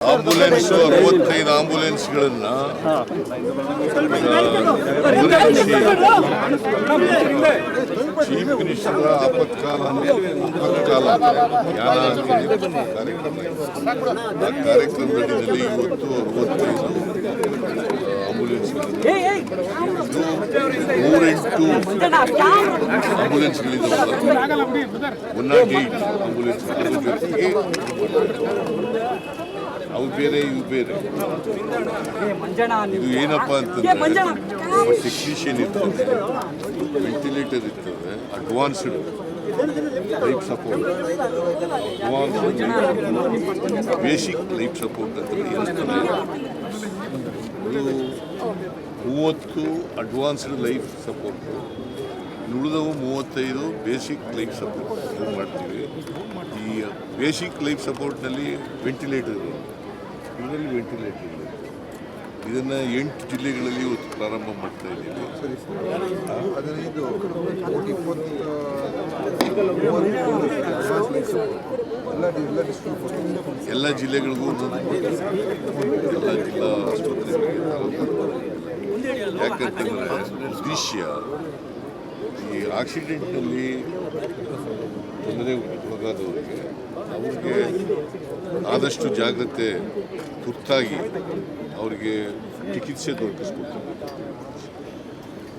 Ambulance ಅರವತ್ತೈದು ಆಂಬುಲೆನ್ಸ್ಗಳನ್ನ chief minister ಆಪತ್ಕಾಲ ಆಪತ್ಕಾಲ ಕಾರ್ಯಕ್ರಮ ಕಾರ್ಯಕ್ರಮದಲ್ಲಿ ಇವತ್ತು ಅರವತ್ತೈದು ಆಂಬುಲೆನ್ಸ್ಗಳನ್ನು ನೂರೆಂಟು ಆಂಬುಲೆನ್ಸ್ಗಳಿದ್ದಾವಲ್ಲ ಒನ್ ಏಟ್ ಆಂಬುಲೆನ್ಸ್ ಅವು ಬೇರೆ ಇವು ಬೇರೆ ಇದು ಏನಪ್ಪ ಅಂತಂದ್ರೆ ಟೆಕ್ನಿಷಿಯನ್ ಇರ್ತದೆ ವೆಂಟಿಲೇಟರ್ ಇರ್ತದೆ advanced life support advance basic life support ಅಂತ ಇರ್ತದೆ ಮೂವತ್ತು ಅಡ್ವಾನ್ಸ್ಡ್ ಲೈಫ್ ಸಪೋರ್ಟು ಉಳಿದವು ಮೂವತ್ತೈದು ಬೇಸಿಕ್ ಲೈಫ್ ಸಪೋರ್ಟ್ ಇದು ಮಾಡ್ತೀವಿ? ಈ ಬೇಸಿಕ್ ಲೈಫ್ ಸಪೋರ್ಟ್ನಲ್ಲಿ ವೆಂಟಿಲೇಟರ್ ಇದರಲ್ಲಿ ವೆಂಟಿಲೇಟರ್ ಇಲ್ಲ ಇದನ್ನು ಎಂಟು ಜಿಲ್ಲೆಗಳಲ್ಲಿ ಇವತ್ತು ಪ್ರಾರಂಭ ಮಾಡ್ತಾ ಇದ್ದೀವಿ. ಎಲ್ಲ ಜಿಲ್ಲೆಗಳಿಗೂ. ಎಲ್ಲ ಜಿಲ್ಲಾ ಆಸ್ಪತ್ರೆಗಳಿಗೆ ಯಾಕಂತಂದರೆ ದೃಶ್ಯ ಈ ಆಕ್ಸಿಡೆಂಟ್ನಲ್ಲಿ ತೊಂದರೆ ಒಳಗಾದವರಿಗೆ ಅವ್ರಿಗೆ ಆದಷ್ಟು ಜಾಗ್ರತೆ ತುರ್ತಾಗಿ ಅವರಿಗೆ ಚಿಕಿತ್ಸೆ ದೊರಕಿಸ್ಕೊಡ್ತಾರೆ